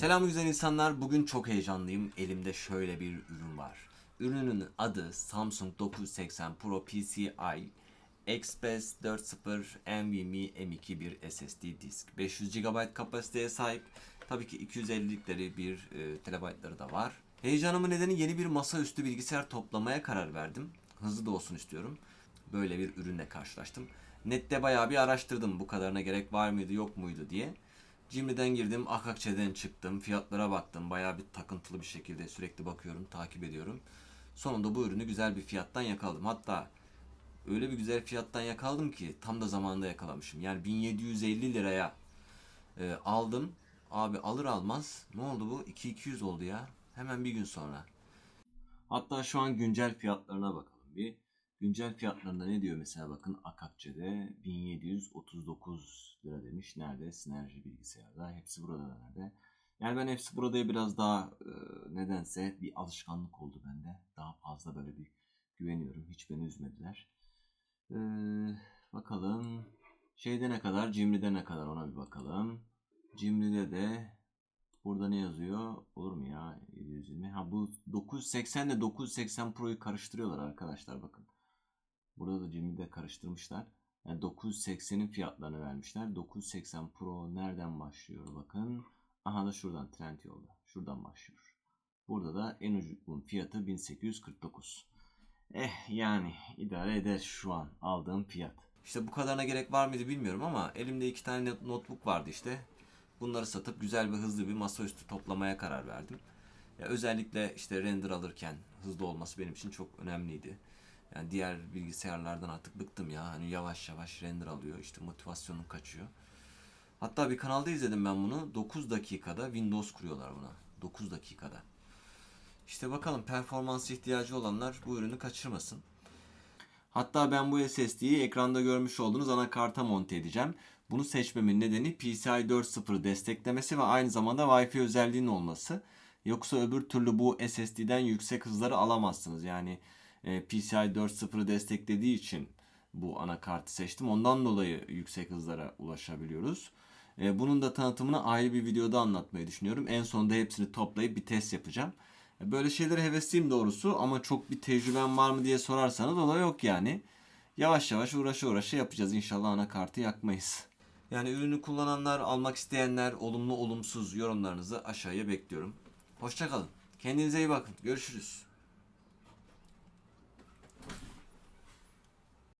Selam güzel insanlar. Bugün çok heyecanlıyım. Elimde şöyle bir ürün var. Ürünün adı Samsung 980 Pro PCI Express 4.0 NVMe M2 bir SSD disk. 500 GB kapasiteye sahip. Tabii ki 250'likleri bir e, terabaytları da var. Heyecanımın nedeni yeni bir masaüstü bilgisayar toplamaya karar verdim. Hızlı da olsun istiyorum. Böyle bir ürünle karşılaştım. Nette bayağı bir araştırdım bu kadarına gerek var mıydı yok muydu diye. Cimri'den girdim, Akakçe'den çıktım, fiyatlara baktım. Bayağı bir takıntılı bir şekilde sürekli bakıyorum, takip ediyorum. Sonunda bu ürünü güzel bir fiyattan yakaladım. Hatta öyle bir güzel fiyattan yakaladım ki tam da zamanında yakalamışım. Yani 1750 liraya e, aldım. Abi alır almaz ne oldu bu? 2200 oldu ya. Hemen bir gün sonra. Hatta şu an güncel fiyatlarına bakalım bir. Güncel fiyatlarında ne diyor mesela bakın Akakçe'de 1739 lira demiş. Nerede? Sinerji bilgisayarda. Hepsi burada nerede? Yani ben hepsi burada biraz daha e, nedense bir alışkanlık oldu bende. Daha fazla böyle bir güveniyorum. Hiç beni üzmediler. Ee, bakalım. Şeyde ne kadar? Cimri'de ne kadar? Ona bir bakalım. Cimri'de de burada ne yazıyor? Olur mu ya? 720. Ha bu 980 ile 980 Pro'yu karıştırıyorlar arkadaşlar bakın. Burada da Cimri'de karıştırmışlar. Yani 980'in fiyatlarını vermişler. 980 Pro nereden başlıyor bakın. Aha da şuradan Trendyol'da. Şuradan başlıyor. Burada da en uygun fiyatı 1849. Eh yani idare eder şu an aldığım fiyat. İşte bu kadarına gerek var mıydı bilmiyorum ama elimde iki tane not- notebook vardı işte. Bunları satıp güzel ve hızlı bir masaüstü toplamaya karar verdim. Ya özellikle işte render alırken hızlı olması benim için çok önemliydi. Yani diğer bilgisayarlardan artık bıktım ya. Hani yavaş yavaş render alıyor. işte motivasyonum kaçıyor. Hatta bir kanalda izledim ben bunu. 9 dakikada Windows kuruyorlar buna. 9 dakikada. İşte bakalım performans ihtiyacı olanlar bu ürünü kaçırmasın. Hatta ben bu SSD'yi ekranda görmüş olduğunuz anakarta monte edeceğim. Bunu seçmemin nedeni PCI 4.0 desteklemesi ve aynı zamanda Wi-Fi özelliğinin olması. Yoksa öbür türlü bu SSD'den yüksek hızları alamazsınız. Yani e, PCI 4.0'ı desteklediği için bu anakartı seçtim. Ondan dolayı yüksek hızlara ulaşabiliyoruz. E, bunun da tanıtımını ayrı bir videoda anlatmayı düşünüyorum. En sonunda hepsini toplayıp bir test yapacağım. E, Böyle şeylere hevesliyim doğrusu ama çok bir tecrübem var mı diye sorarsanız o da yok yani. Yavaş yavaş uğraşa uğraşa yapacağız. İnşallah anakartı yakmayız. Yani ürünü kullananlar, almak isteyenler, olumlu olumsuz yorumlarınızı aşağıya bekliyorum. Hoşçakalın. Kendinize iyi bakın. Görüşürüz.